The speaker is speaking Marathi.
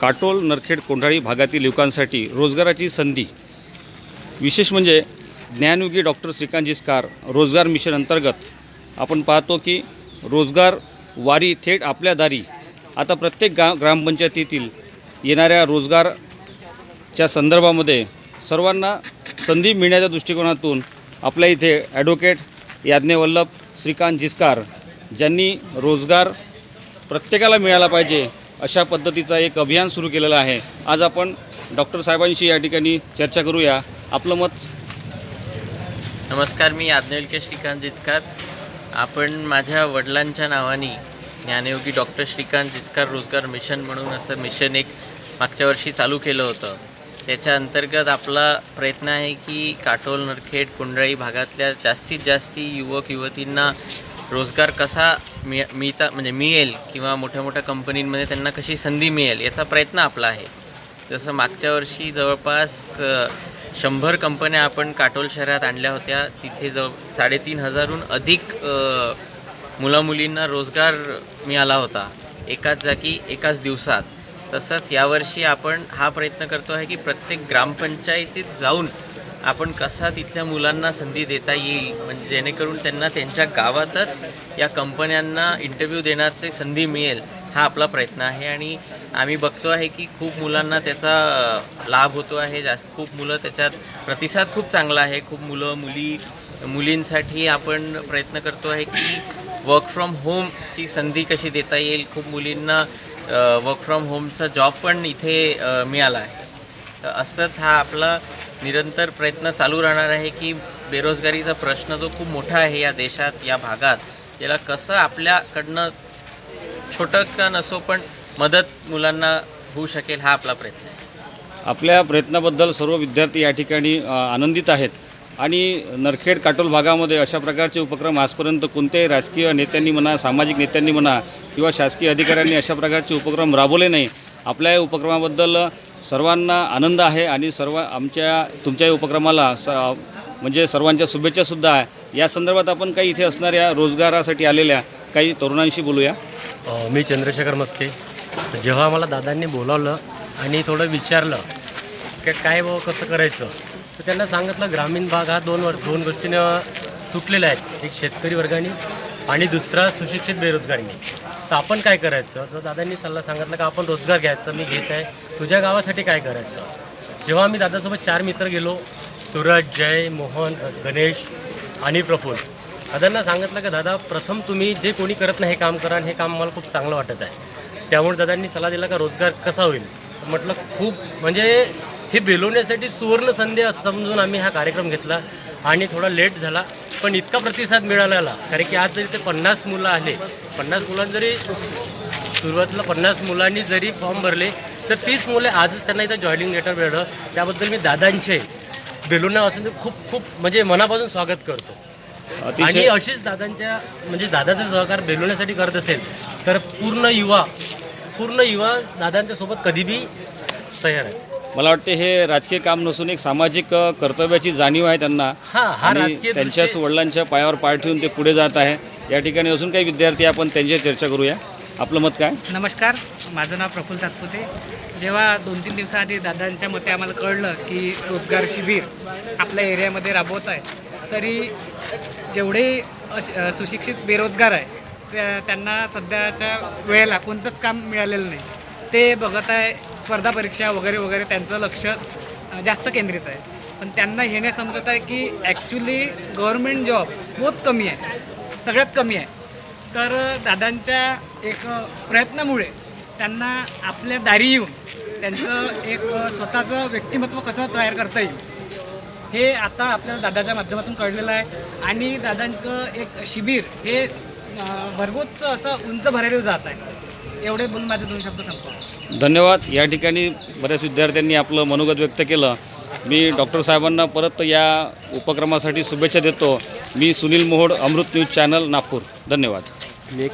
काटोल नरखेड कोंढाळी भागातील युवकांसाठी रोजगाराची संधी. विशेष म्हणजे ज्ञानयोगी डॉक्टर श्रीकांत जिस्कार रोजगार मिशन अंतर्गत आपण पाहतो की रोजगार वारी थेट आपल्या दारी. आता प्रत्येक गा ग्रामपंचायतीतील येणाऱ्या रोजगारच्या संदर्भामध्ये सर्वांना संधी मिळण्याच्या दृष्टिकोनातून आपल्या इथे ॲडव्होकेट याज्ञवल्लभ श्रीकांत जिस्कार ज्यांनी रोजगार प्रत्येकाला मिळाला पाहिजे अशा पद्धतीचा एक अभियान सुरू केलेलं आहे. आज आपण डॉक्टर साहेबांशी या ठिकाणी चर्चा करूया. आपलं मत? नमस्कार मी आज्ञविलके श्रीकांत जिचकार. आपण माझ्या वडिलांच्या नावाने ज्ञानयोगी डॉक्टर श्रीकांत जिचकार रोजगार मिशन म्हणून असं मिशन एक मागच्या वर्षी चालू केलं होतं. त्याच्या अंतर्गत आपला प्रयत्न आहे की काटोल नरखेड कुंडळी भागातल्या जास्तीत जास्त युवक युवतींना रोजगार कसा मिळ मिळता म्हणजे मिळेल किंवा मोठ्या मोठ्या कंपनींमध्ये त्यांना कशी संधी मिळेल याचा प्रयत्न आपला आहे. जसं मागच्या वर्षी जवळपास शंभर कंपन्या आपण काटोल शहरात आणल्या होत्या तिथे जव साडेतीन हजारहून अधिक मुलामुलींना रोजगार मिळाला होता. एकाच जागी एकाच दिवसात. तसंच यावर्षी आपण हा प्रयत्न करतो आहे की प्रत्येक ग्रामपंचायतीत जाऊन आपण कसा तिथल्या मुलांना संधी देता येईल? म्हणजे जेणेकरून त्यांना त्यांच्या गावातच या कंपन्यांना इंटरव्ह्यू देण्याची संधी मिळेल हा आपला प्रयत्न आहे. आणि आम्ही बघतो आहे की खूप मुलांना त्याचा लाभ होतो आहे. जास्त खूप मुलं त्याच्यात प्रतिसाद खूप चांगला आहे. खूप मुलं मुली मुलींसाठी आपण प्रयत्न करतो आहे की वर्क फ्रॉम होमची संधी कशी देता येईल? खूप मुलींना वर्क फ्रॉम होमचा जॉब पण इथे मिळाला आहे. तर असंच हा आपला निरंतर प्रयत्न चालू राहणार आहे की बेरोजगारीचा प्रश्न जो खूप मोठा आहे या देशात या भागात याला कसं आपल्याकडनं छोटं का नसो पण मदत मुलांना होऊ शकेल हा आपला प्रयत्न आहे. आपल्या प्रयत्नाबद्दल सर्व विद्यार्थी या ठिकाणी आनंदित आहेत. आणि नरखेड काटोल भागामध्ये अशा प्रकारचे उपक्रम आजपर्यंत कोणत्याही राजकीय नेत्यांनी म्हणा सामाजिक नेत्यांनी म्हणा किंवा शासकीय अधिकाऱ्यांनी अशा प्रकारचे उपक्रम राबवले नाही. आपल्या या उपक्रमाबद्दल सर्वांना आनंद आहे आणि सर्व आमच्या तुमच्या या उपक्रमाला स म्हणजे सर्वांच्या शुभेच्छासुद्धा आहे. या संदर्भात आपण काही इथे असणाऱ्या रोजगारासाठी आलेल्या काही तरुणांशी बोलूया. मी चंद्रशेखर मस्के. जेव्हा मला दादांनी बोलावलं आणि थोडं विचारलं की काय बाबा कसं करायचं तर त्यांना सांगितलं ग्रामीण भाग हा दोन वर दोन गोष्टीनं तुटलेला आहे. एक शेतकरी वर्गाने आणि दुसरा सुशिक्षित बेरोजगारीने. तर आपण काय करायचं? जर दादांनी सल्ला सांगितलं का आपण रोजगार घ्यायचा मी घेत आहे तुझ्या गावासाठी काय करायचं? जेव्हा आम्ही दादासोबत चार मित्र गेलो सूरज जय मोहन गणेश आणि प्रफुल दादांना सांगितलं का दादा प्रथम तुम्ही जे कोणी करत नाही हे काम करा आणि हे काम मला खूप चांगलं वाटत आहे. त्यामुळे दादांनी सल्ला दिला का रोजगार कसा होईल? म्हटलं खूप म्हणजे हे बेलवण्यासाठी सुवर्ण संधी असं समजून आम्ही हा कार्यक्रम घेतला आणि थोडा लेट झाला पण इतका प्रतिसाद मिळालेला कारण की आज जरी ते पन्नास मुलं आले पन्नास मुलांना जरी सुरुवातीला पन्नास मुलांनी जरी फॉर्म भरले तर तीस मुले आजच त्यांना इथं जॉईनिंग लेटर मिळालं. त्याबद्दल मी दादांचे बेलुना असून खूप खूप म्हणजे मनापासून स्वागत करतो. आणि अशीच दादांच्या म्हणजे दादाचं सहकार बेलवण्यासाठी करत असेल तर पूर्ण युवा पूर्ण युवा दादांच्या सोबत कधी बी तयार आहे. मला वाटते हे राजकीय काम नसून एक सामाजिक कर्तव्याची जाणीव आहे त्यांना. हा हा त्यांच्याच वडिलांच्या पायावर पाय ठेवून ते पुढे जात आहे. या ठिकाणी अजून काही विद्यार्थी आपण त्यांची चर्चा करूया. आपलं मत काय? नमस्कार माझं नाव प्रफुल्ल सातपुते. जेव्हा दोन तीन दिवसाआधी दादांच्या मते आम्हाला कळलं की रोजगार शिबिर आपल्या एरियामध्ये राबवत आहे तरी जेवढे अश सुशिक्षित बेरोजगार आहे त्या त्यांना सध्याच्या वेळेला कोणतंच काम मिळालेलं नाही. ते बघत आहे स्पर्धा परीक्षा वगैरे वगैरे त्यांचं लक्ष जास्त केंद्रित आहे. पण त्यांना हे नाही समजत आहे की ॲक्च्युली गव्हर्मेंट जॉब बहुत कमी आहे. सगळ्यात कमी आहे. तर दादांच्या एक प्रयत्नामुळे त्यांना आपल्या दारी येऊन त्यांचं एक स्वतःचं व्यक्तिमत्व कसं तयार करता येईल हे आता आपल्याला दादाच्या माध्यमातून कळलेलं आहे. आणि दादांचं एक शिबिर हे अं, भरगोच असं उंच भरायला जात आहे. एवढे बोलून माझे दोन शब्द संपतो धन्यवाद. या ठिकाणी बऱ्याच विद्यार्थ्यांनी आपलं मनोगत व्यक्त केलं. मी डॉक्टर साहेबांना परत या उपक्रमासाठी शुभेच्छा देतो. मी सुनील मोहोड अमृत न्यूज चॅनल नागपूर. धन्यवाद. एक